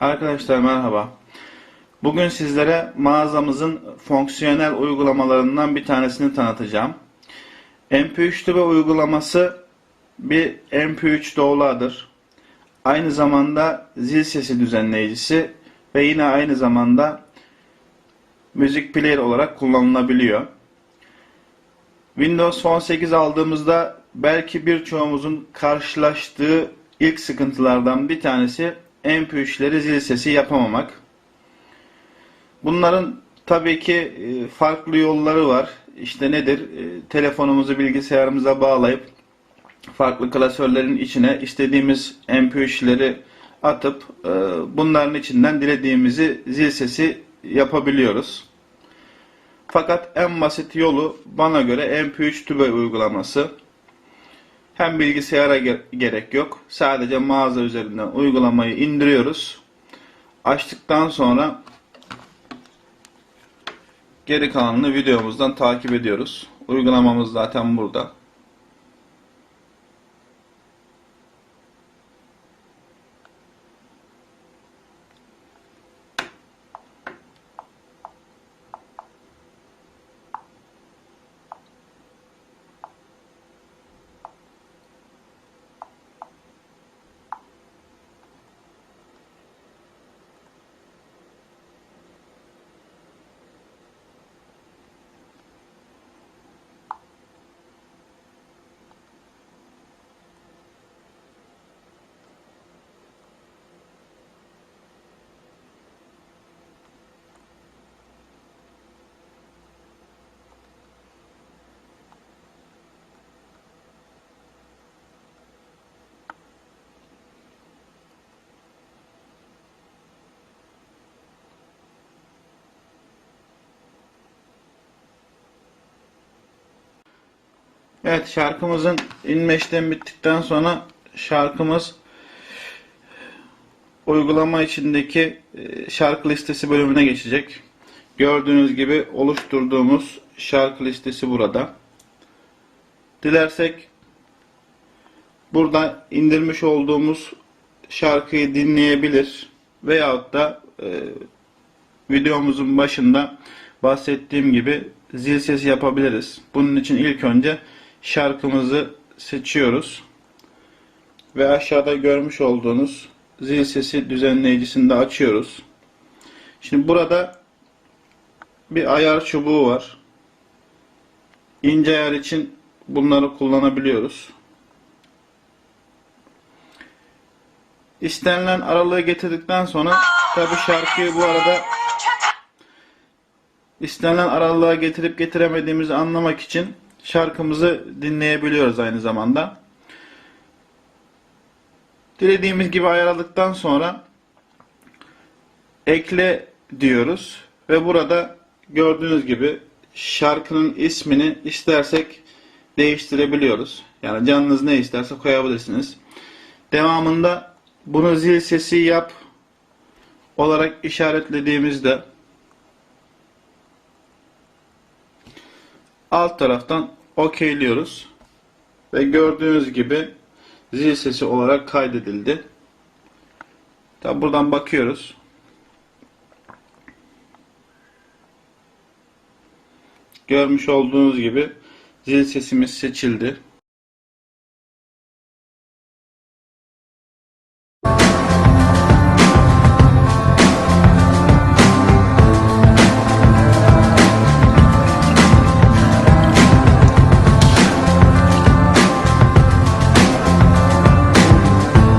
Arkadaşlar merhaba. Bugün sizlere mağazamızın fonksiyonel uygulamalarından bir tanesini tanıtacağım. MP3 Tube uygulaması bir MP3 downloader. Aynı zamanda zil sesi düzenleyicisi ve yine aynı zamanda müzik player olarak kullanılabiliyor. Windows Phone 8 aldığımızda belki birçoğumuzun karşılaştığı ilk sıkıntılardan bir tanesi MP3'leri zil sesi yapamamak. Bunların tabii ki e, farklı yolları var. İşte nedir? E, Telefonumuzu bilgisayarımıza bağlayıp farklı klasörlerin içine istediğimiz MP3'leri atıp e, bunların içinden dilediğimizi zil sesi yapabiliyoruz. Fakat en basit yolu bana göre MP3 Tube uygulaması. Hem bilgisayara ge- gerek yok. Sadece mağaza üzerinden uygulamayı indiriyoruz. Açtıktan sonra geri kalanını videomuzdan takip ediyoruz. Uygulamamız zaten burada. Evet şarkımızın inme işlemi bittikten sonra şarkımız uygulama içindeki e, şarkı listesi bölümüne geçecek. Gördüğünüz gibi oluşturduğumuz şarkı listesi burada. Dilersek burada indirmiş olduğumuz şarkıyı dinleyebilir veyahut da e, videomuzun başında bahsettiğim gibi zil sesi yapabiliriz. Bunun için ilk önce şarkımızı seçiyoruz. Ve aşağıda görmüş olduğunuz zil sesi düzenleyicisini de açıyoruz. Şimdi burada bir ayar çubuğu var. İnce ayar için bunları kullanabiliyoruz. İstenilen aralığı getirdikten sonra tabi şarkıyı bu arada istenilen aralığa getirip getiremediğimizi anlamak için şarkımızı dinleyebiliyoruz aynı zamanda. Dilediğimiz gibi ayarladıktan sonra ekle diyoruz ve burada gördüğünüz gibi şarkının ismini istersek değiştirebiliyoruz. Yani canınız ne isterse koyabilirsiniz. Devamında bunu zil sesi yap olarak işaretlediğimizde alt taraftan okeyliyoruz. Ve gördüğünüz gibi zil sesi olarak kaydedildi. Tabi buradan bakıyoruz. Görmüş olduğunuz gibi zil sesimiz seçildi.